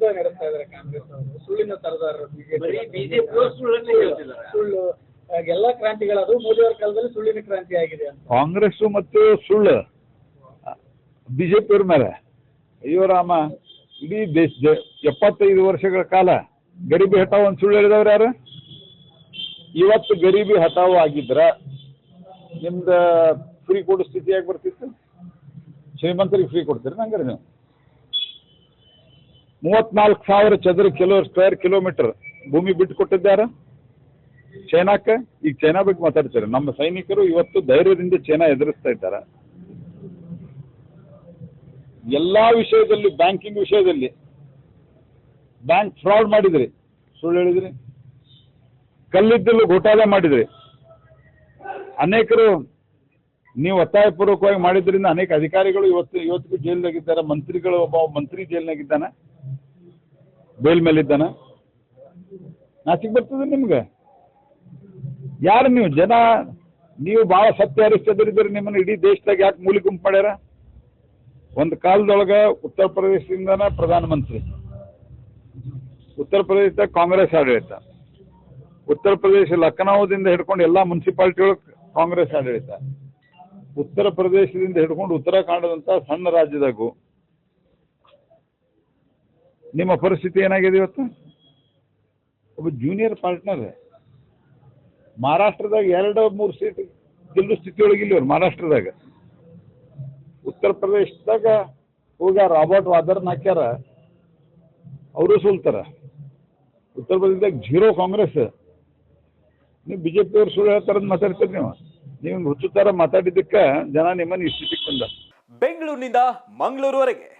ದಂಧೆ ನಡೆಸ್ತಾ ಇದ್ದಾರೆ ಕಾಂಗ್ರೆಸ್ ಅವರು. ಸುಳ್ಳಿನ ತರದಾರರು ಬಿಜೆಪಿ ಸುಳ್ಳು ಎಲ್ಲಾ ಕ್ರಾಂತಿಗಳದು. ಮೋದಿ ಅವರ ಕಾಲದಲ್ಲಿ ಸುಳ್ಳಿನ ಕ್ರಾಂತಿ ಆಗಿದೆ ಅಂತ. ಕಾಂಗ್ರೆಸ್ ಮತ್ತು ಸುಳ್ಳು ಬಿಜೆಪಿಯವ್ರ ಮೇಲೆ. ಅಯ್ಯೋ ರಾಮ ಇಡೀ ದೇಶ ಎಪ್ಪತ್ತೈದು ವರ್ಷಗಳ ಕಾಲ ಗರಿಬಿ ಹಟಾವ್ ಅಂತ ಸುಳ್ಳು ಹೇಳಿದವ್ರು ಯಾರು? ಇವತ್ತು ಗರೀಬಿ ಹಟಾವ್ ಆಗಿದ್ರ ನಿಮ್ದು ಫ್ರೀ ಕೊಡೋ ಸ್ಥಿತಿ ಯಾಕೆ ಬರ್ತಿತ್ತು? ಶ್ರೀಮಂತರಿಗೆ ಫ್ರೀ ಕೊಡ್ತೀರಿ? ನಂಗೆ ನೀವು. ಮೂವತ್ನಾಲ್ಕು ಸಾವಿರ ಚದರ ಕಿಲೋ ಸ್ಕ್ವೇರ್ ಕಿಲೋಮೀಟರ್ ಭೂಮಿ ಬಿಟ್ಟು ಕೊಟ್ಟಿದ್ದಾರೆ. ಚೈನಾಕ್ಕೆ, ಈಗ ಚೈನಾ ಬಗ್ಗೆ ಮಾತಾಡ್ತಾರೆ? ನಮ್ಮ ಸೈನಿಕರು ಇವತ್ತು ಧೈರ್ಯದಿಂದ ಚೈನಾ ಎದುರಿಸ್ತಾ ಇದ್ದಾರೆ. ಎಲ್ಲಾ ವಿಷಯದಲ್ಲಿ ಬ್ಯಾಂಕಿಂಗ್ ವಿಷಯದಲ್ಲಿ ಬ್ಯಾಂಕ್ ಫ್ರಾಡ್ ಮಾಡಿದ್ರಿ. ಸುಳ್ಳು ಹೇಳಿದ್ರಿ. ಕಲ್ಲಿದ್ದಲು ಘೋಟಾಲೆ ಮಾಡಿದ್ರಿ. ಅನೇಕರು ನೀವು ಒತ್ತಾಯಪೂರ್ವಕವಾಗಿ ಮಾಡಿದ್ರಿಂದ ಅನೇಕ ಅಧಿಕಾರಿಗಳು ಇವತ್ತು, ಇವತ್ತಿಗೂ ಜೈಲ್ನಾಗಿದ್ದಾರೆ ಮಂತ್ರಿಗಳು ಒಬ್ಬ ಮಂತ್ರಿ ಜೈಲ್ನಾಗಿದ್ದಾನೆ ಬೇಲ್ ನಾ ನಾಚಿಕ್ ಬರ್ತದೆ ನಿಮ್ಗೆ? ಯಾರು ನೀವು ಜನ, ನೀವು ಬಹಳ ಸತ್ಯ ಹರಿಸ್ತದ್ರಿದ್ರೆ ನಿಮ್ಮನ್ನು ಇಡೀ ದೇಶದಾಗ ಯಾಕೆ ಮೂಲಿ ಗುಂಪು ಮಾಡ್ಯಾರ? ಒಂದು ಕಾಲದೊಳಗ ಉತ್ತರ ಪ್ರದೇಶದಿಂದನ ಪ್ರಧಾನಮಂತ್ರಿ, ಉತ್ತರ ಪ್ರದೇಶದಾಗ ಕಾಂಗ್ರೆಸ್ ಆಡಳಿತ, ಉತ್ತರ ಪ್ರದೇಶ ಲಖನೌದಿಂದ ಹಿಡ್ಕೊಂಡು ಎಲ್ಲ ಮುನ್ಸಿಪಾಲಿಟಿಗಳು ಕಾಂಗ್ರೆಸ್ ಆಡಳಿತ, ಉತ್ತರ ಪ್ರದೇಶದಿಂದ ಹಿಡ್ಕೊಂಡು ಉತ್ತರಾಖಂಡದಂತ ಸಣ್ಣ ರಾಜ್ಯದಾಗೂ ನಿಮ್ಮ ಪರಿಸ್ಥಿತಿ ಏನಾಗಿದೆ ಇವತ್ತು? ಒಬ್ಬ ಜೂನಿಯರ್ ಪಾರ್ಟ್ನರ್ ಮಹಾರಾಷ್ಟ್ರದಾಗ ಎರಡು, ಮೂರು ಸೀಟ್ ಗೆಲ್ಲೋ ಸ್ಥಿತಿಯೊಳಗೆ ಇಲ್ಲಿ ಅವ್ರು ಮಹಾರಾಷ್ಟ್ರದಾಗ. ಉತ್ತರ ಪ್ರದೇಶದಾಗ ಹೋಗ ರಾಬರ್ಟ್ ವಾದರ್ನ ಹಾಕ್ಯಾರ. ಅವರು ಸೋಲ್ತಾರ. ಉತ್ತರ ಪ್ರದೇಶದಾಗ ಜೀರೋ ಕಾಂಗ್ರೆಸ್. ನೀವು ಬಿ ಜೆ ಪಿಯವ್ರು ಸುಳ್ಳು ಹೇಳ್ತಾರಂತ ಮಾತಾಡ್ತೀರಿ ನೀವು. ನೀವು ಹುಚ್ಚು ಥರ ಮಾತಾಡಿದ್ದಕ್ಕೆ ಜನ ನಿಮ್ಮನ್ನು ಈ ಸ್ಥಿತಿಗೆ ತಂದ. ಬೆಂಗಳೂರಿನಿಂದ ಮಂಗಳೂರುವರೆಗೆ.